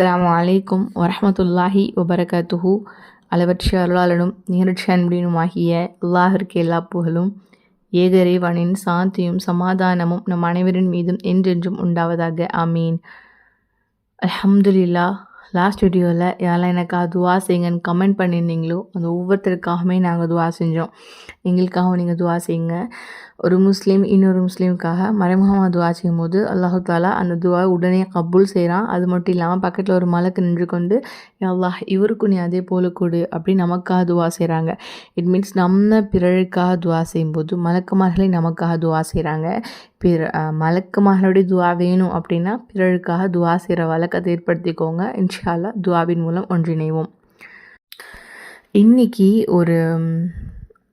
அஸ்ஸலாமு வலைக்கும் வரமத்துல்லாஹி வபரகாத்துஹு. அளவற்ற அருளாளனும் அன்பிடும் ஆகிய அல்லாஹிற்கு எல்லா புகழும் ஏகரேவனின் சாந்தியும் சமாதானமும் நம் அனைவரின் மீதும் என்றென்றும் உண்டாவதாக. அமீன் அல்ஹம்துலில்லா லாஸ்ட் வீடியோவில் யாரெல்லாம் எனக்கு துவா செய்யுங்கன்னு கமெண்ட் பண்ணியிருந்தீங்களோ அந்த ஒவ்வொருத்தருக்காகவுமே நாங்கள் துவா செஞ்சோம். எங்களுக்காகவும் நீங்கள் துவா செய்யுங்க ஒரு முஸ்லீம் இன்னொரு முஸ்லீமுக்காக மறைமுகமாக துவா செய்யும்போது அல்லாஹு தாலா அந்த துவா உடனே கபூல் செய்கிறான் அது மட்டும் இல்லாமல் பக்கத்தில் ஒரு மலக்கு நின்று கொண்டு அல்லாஹ் இவருக்கும் நீ அதே போல கொடு அப்படின்னு நமக்காக துவா செய்கிறாங்க இட் மீன்ஸ் நம்ம பிறருக்காக துவா செய்யும்போது மலக்குமார்களே நமக்காக துவா செய்கிறாங்க பிற மலக்குமார்களுடைய துவா வேணும் அப்படின்னா பிறருக்காக துவா செய்கிற வழக்கத்தை ஏற்படுத்திக்கோங்க. இன்ஷா துவாவின் மூலம் ஒன்றிணைவோம். இன்னைக்கு ஒரு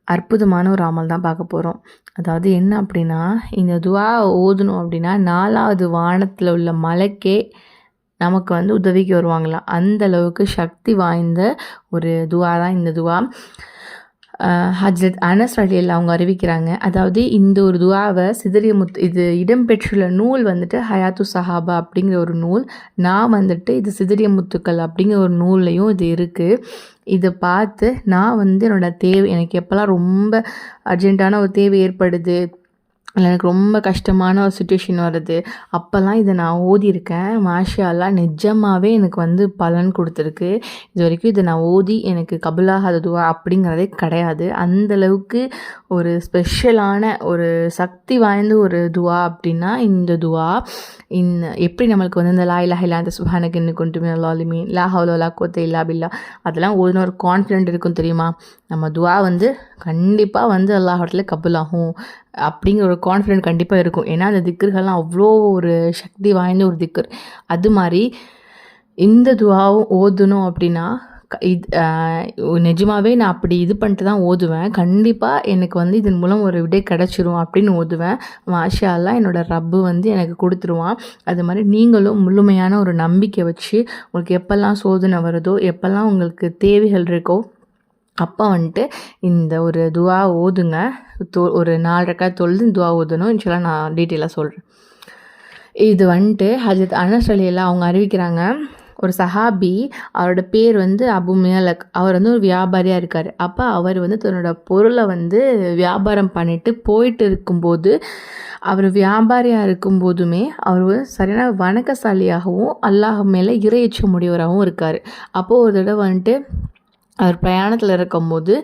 அற்புதமான ஒரு அமல் தான் பார்க்க போகிறோம் அதாவது என்ன அப்படின்னா இந்த துவா ஓதணும் அப்படின்னா நாலாவது வானத்தில் உள்ள மலைக்கே நமக்கு வந்து உதவிக்கு வருவாங்களாம். அந்த அளவுக்கு சக்தி வாய்ந்த ஒரு துவா தான் இந்த துவா. ஹஜ்ரத் அனஸ் ரலியல் அவங்க அறிவிக்கிறாங்க. அதாவது இந்த ஒரு துவாவை சிதறிய முத் இது இடம்பெற்றுள்ள நூல் வந்துட்டு ஹயாத்து சஹாபா அப்படிங்கிற ஒரு நூல். நான் வந்துட்டு இது சிதறிய முத்துக்கள் அப்படிங்கிற ஒரு நூல்லையும் இது இருக்குது இதை பார்த்து நான் வந்து என்னோட தேவை எனக்கு எப்போல்லாம் ரொம்ப அர்ஜென்ட்டான ஒரு தேவை ஏற்படுது எனக்கு ரொம்ப கஷ்டமான ஒரு சுச்சுவேஷன் வருது. அப்போல்லாம் இதை நான் ஓதியிருக்கேன். மாஷா நிஜமாகவே எனக்கு வந்து பலன் கொடுத்துருக்கு. இது வரைக்கும் இதை நான் ஓதி எனக்கு கபுலாகாத துவா அப்படிங்கிறதே கிடையாது. அந்த அளவுக்கு ஒரு ஸ்பெஷலான ஒரு சக்தி வாய்ந்த ஒரு துவா அப்படின்னா இந்த துவா. இந்த எப்படி நம்மளுக்கு வந்து இந்த லா இல்லா இல்லா இந்த சுஹானுக்கு இன்னும் கொண்டு லாலிமீன் லா ஹவுல லா கோத்த இல்லா பில்லா. அதெல்லாம் ஓதுன ஒரு கான்ஃபிடென்ட் இருக்கும் தெரியுமா? நம்ம துவா வந்து கண்டிப்பாக வந்து அல்லாஹில் கபுலாகும். அப்படிங்கிற ஒரு கான்ஃபிடென்ட் கண்டிப்பாக இருக்கும். ஏன்னா அந்த திக்கர்கள்லாம் அவ்வளோ ஒரு சக்தி வாய்ந்த ஒரு திக்கர். அது மாதிரி இந்த துவாவும் ஓதணும் அப்படின்னா இது நிஜமாவே நான் அப்படி இது பண்ணிட்டு தான் ஓதுவேன். கண்டிப்பாக எனக்கு வந்து இதன் மூலம் ஒரு விடை கிடச்சிரும் அப்படின்னு ஓதுவேன். மாஷாலாம் என்னோடய என்னோட ரப்பு வந்து எனக்கு கொடுத்துருவான். அது மாதிரி நீங்களும் முழுமையான ஒரு நம்பிக்கை வச்சு உங்களுக்கு எப்போல்லாம் சோதனை வருதோ எப்போல்லாம் உங்களுக்கு தேவைகள் இருக்கோ அப்போ வந்துட்டு இந்த ஒரு துவா ஓதுங்க. தொ ஒரு நாலு ரக்கா தொழுது துவா ஓதணும். இன்ஷால்லா நான் டீட்டெயிலாக சொல்கிறேன் இது வந்துட்டு ஹஜரத் அனஸ் அலியெல்லாம் அவங்க அறிவிக்கிறாங்க. ஒரு சஹாபி அவரோட பேர் வந்து அபு மேலக். அவர் வந்து ஒரு வியாபாரியாக இருக்கார். அப்போ அவர் வந்து தன்னோட பொருளை வந்து வியாபாரம் பண்ணிட்டு போயிட்டு இருக்கும்போது அவர் வியாபாரியாக இருக்கும்போதுமே அவர் வந்து சரியான வணக்கசாலியாகவும் அல்லாஹ் மேலே இறையச்ச முடியவராகவும் இருக்கார். அப்போது ஒரு தடவை வந்துட்டு அவர் பிரயாணத்தில் இருக்கும்போது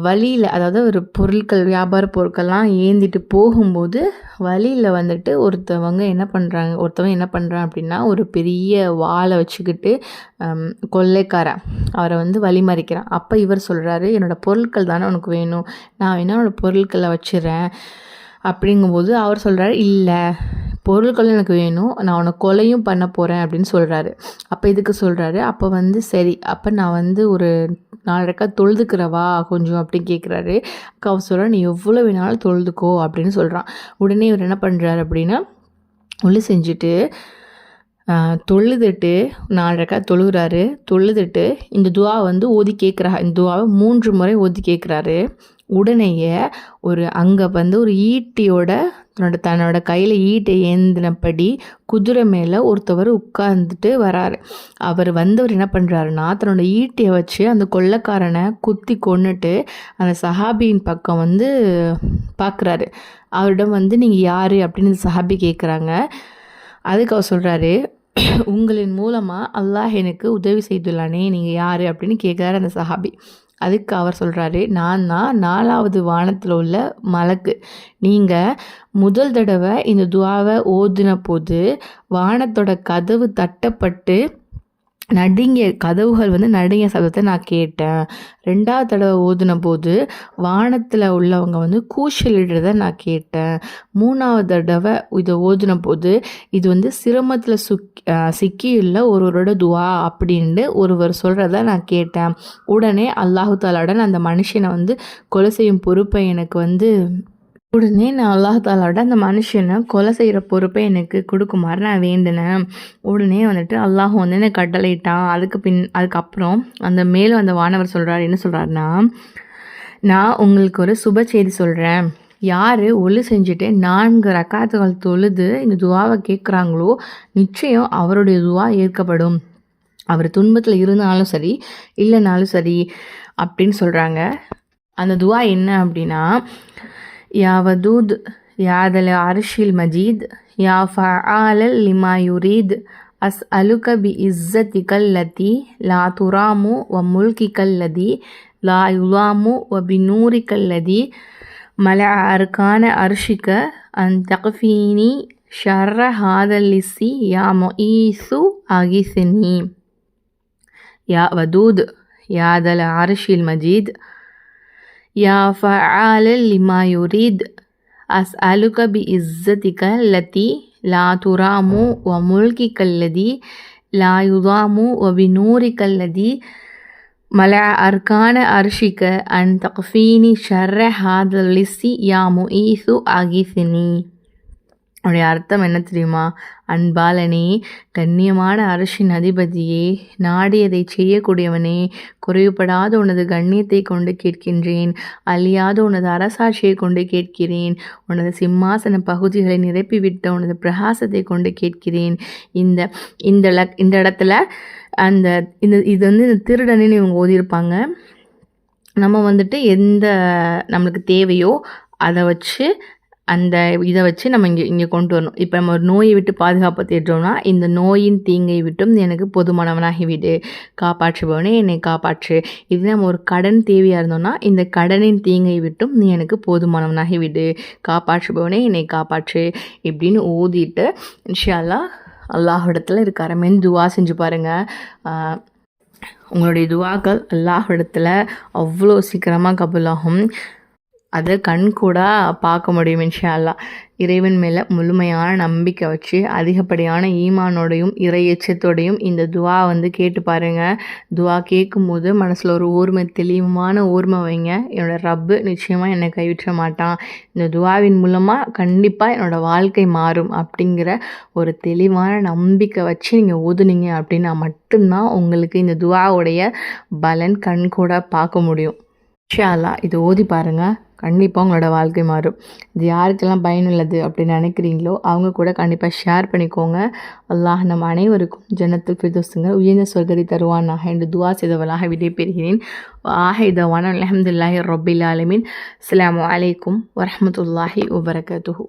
வழியில் அதாவது ஒரு பொருட்கள் வியாபார பொருட்கள்லாம் ஏந்திட்டு போகும்போது வழியில் வந்துட்டு ஒருத்தவங்க என்ன பண்ணுறாங்க ஒருத்தவங்க என்ன பண்ணுறான் அப்படின்னா ஒரு பெரிய வாழை வச்சுக்கிட்டு கொள்ளைக்காரன் அவரை வந்து வழிமறிக்கிறான். அப்போ இவர் சொல்கிறாரு என்னோடய பொருட்கள் தானே உனக்கு வேணும். நான் வேணால் என்னோடய பொருட்களை வச்சிடுறேன் அப்படிங்கும்போது அவர் சொல்கிறாரு இல்லை பொருட்கள் எனக்கு வேணும் நான் உனக்கு கொலையும் பண்ண போகிறேன் அப்படின்னு சொல்கிறாரு அப்போ இதுக்கு சொல்கிறாரு அப்போ வந்து சரி அப்போ நான் வந்து ஒரு நாலரைக்கா தொழுதுக்கிறவா கொஞ்சம் அப்படின்னு கேட்குறாரு அக்கா அவர் சொல்கிறா நீ எவ்வளோ வேணாலும் தொழுதுக்கோ அப்படின்னு சொல்கிறான் உடனே இவர் என்ன பண்ணுறாரு அப்படின்னா ஒளி செஞ்சுட்டு தொழுதுட்டு நாலரைக்கா தொழுகிறாரு. தொழுதுட்டு இந்த துவா வந்து ஓதி கேட்குறா இந்த துவாவை மூன்று முறை ஓதி கேட்குறாரு உடனேயே ஒரு அங்கே வந்து ஒரு ஈட்டியோட தன்னோட தன்னோட கையில் ஈட்டை ஏந்தினபடி குதிரை மேலே ஒருத்தவர் உட்கார்ந்துட்டு வராரு. அவர் வந்தவர் என்ன பண்ணுறாருன்னா தன்னோட ஈட்டியை வச்சு அந்த கொள்ளக்காரனை குத்தி கொண்டுட்டு அந்த சஹாபியின் பக்கம் வந்து பார்க்குறாரு அவரிடம் வந்து நீங்கள் யார்? அப்படின்னு சஹாபி கேட்குறாங்க அதுக்கு அவர் சொல்கிறாரு உங்களின் மூலமாக அல்லாஹ் எனக்கு உதவி செய்துள்ளானே நீங்கள் யார் அப்படின்னு கேட்குறாரு அந்த சஹாபி. அதுக்கு அவர் சொல்கிறாரு நான் தான் நாலாவது வானத்தில் உள்ள மலக்கு. நீங்கள் முதல் தடவை இந்த துவாவை ஓதின போது வானத்தோட கதவு தட்டப்பட்டு நடுங்கிய கதவுகள் வந்து நடுங்கிய சப்தத்தை நான் கேட்டேன். ரெண்டாவது தடவை ஓதுன போது வானத்தில் உள்ளவங்க வந்து கூச்சலிடுறத நான் கேட்டேன். மூணாவது தடவை இதை ஓதுன போது இது வந்து சிரமத்தில் சுக் சிக்கியுள்ள ஒருவரோட துவா அப்படின்ட்டு ஒருவர் சொல்கிறத நான் கேட்டேன். உடனே அல்லாஹு தாலாடன் அந்த மனுஷனை வந்து கொலை செய்யும் பொறுப்பை எனக்கு வந்து உடனே நான் அல்லாஹ் அந்த மனுஷனை கொலை செய்கிற பொறுப்பை எனக்கு கொடுக்குமாறு நான் வேண்டினேன். உடனே வந்துட்டு அல்லாஹ் வந்து என்னை கட்டளையிட்டான். அதுக்கு பின் அதுக்கப்புறம் அந்த மேலும் அந்த வானவர் சொல்கிறார் என்ன சொல்கிறாருன்னா நான் உங்களுக்கு ஒரு சுப செய்தி சொல்கிறேன் யார் ஒழு செஞ்சுட்டு நான்கு ரக்காத்துகள் தொழுது இந்த துவாவை கேட்குறாங்களோ நிச்சயம் அவருடைய துவா ஏற்கப்படும். அவர் துன்பத்தில் இருந்தாலும் சரி இல்லைனாலும் சரி அப்படின்னு சொல்கிறாங்க அந்த துவா என்ன அப்படின்னா يا ودود يا عدل عرش المجيد يا فعال لما يريد أسألك بإزتك التي لا ترام وملكك الذي لا يلام وبنورك الذي ملع أركان أرشك أن تقفيني شر هذا اللسي يا مؤيث أغثني يا ودود يا ذا العرش المجيد يا فعال لما يريد. أسألك بعزتك التي لا ترام وملكك الذي لا يضام وبنورك الذي ملأ أركان عرشك. أن تقفيني شر هذا اللص يا مؤيث أغيثني. உடைய அர்த்தம் என்ன தெரியுமா? அன்பாலனே கண்ணியமான அரசின் அதிபதியே நாடியதை செய்யக்கூடியவனே குறைவுபடாத உனது கண்ணியத்தை கொண்டு கேட்கின்றேன் அழியாத உனது அரசாட்சியை கொண்டு கேட்கிறேன் உனது சிம்மாசன பகுதிகளை நிரப்பிவிட்ட உனது பிரகாசத்தை கொண்டு கேட்கிறேன். இந்த இந்த லக் இந்த இடத்துல அந்த இந்த இது வந்து இந்த திருடனின்னு இவங்க ஓதியிருப்பாங்க. நம்ம வந்துட்டு எந்த நம்மளுக்கு தேவையோ அதை வச்சு அந்த இதை வச்சு நம்ம இங்கே இங்கே கொண்டு வரணும். இப்போ நம்ம ஒரு நோயை விட்டு பாதுகாப்பு தேடுறோம்னா இந்த நோயின் தீங்கை விட்டும் எனக்கு போதுமானவனாகி விடு. காப்பாற்றுபவனே என்னை காப்பாற்று. இது நம்ம ஒரு கடன் தேவையாக இருந்தோம்னா இந்த கடனின் தீங்கை விட்டும் நீ எனக்கு போதுமானவனாகி விடு. காப்பாற்றுபவனே என்னை காப்பாற்று. இப்படின்னு ஓதிட்டு இன்ஷால்லா அல்லாஹிடத்தில் மென் துவா செஞ்சு பாருங்கள் உங்களுடைய துவாக்கள் அல்லாஹிடத்தில் அவ்வளோ சீக்கிரமாக கபுலாகும். அதை கண் கூட பார்க்க முடியும் இன்ஷா இறைவன் மேலே முழுமையான நம்பிக்கை வச்சு அதிகப்படியான ஈமானோடையும் இறை எச்சத்தோடையும் இந்த துவா வந்து கேட்டு பாருங்கள் துவா கேட்கும்போது மனசில் ஒரு ஓர்மை தெளிவான ஓர்மை வைங்க. என்னோடய ரப்பு நிச்சயமாக என்னை கைவிற்ற மாட்டான். இந்த துவாவின் மூலமாக கண்டிப்பாக என்னோடய வாழ்க்கை மாறும் அப்படிங்கிற ஒரு தெளிவான நம்பிக்கை வச்சு நீங்கள் ஓதுனீங்க அப்படின்னா மட்டும்தான் உங்களுக்கு இந்த துவாவுடைய பலன் கண் கூட பார்க்க முடியும். இன்ஷால்லா இது ஓதி பாருங்கள் கண்டிப்பாக உங்களோட வாழ்க்கை மாறும். இது யாருக்கெல்லாம் பயனுள்ளது அப்படின்னு நினைக்கிறீங்களோ அவங்க கூட கண்டிப்பாக ஷேர் பண்ணிக்கோங்க. அல்லாஹ் நம் அனைவருக்கும் ஜனத்தில் பிரிதோசுங்க உயர்ந்த சொர்க்கத்தை தருவானாக என்று துவா செய்தவளாக விடைபெறுகிறேன். ஆஹிதவான அலமதுல்லாஹி ரொபில் ஆலமின். அஸ்லாம் வலைக்கும் வரமத்துல்லாஹி வபரகத்துஹூ.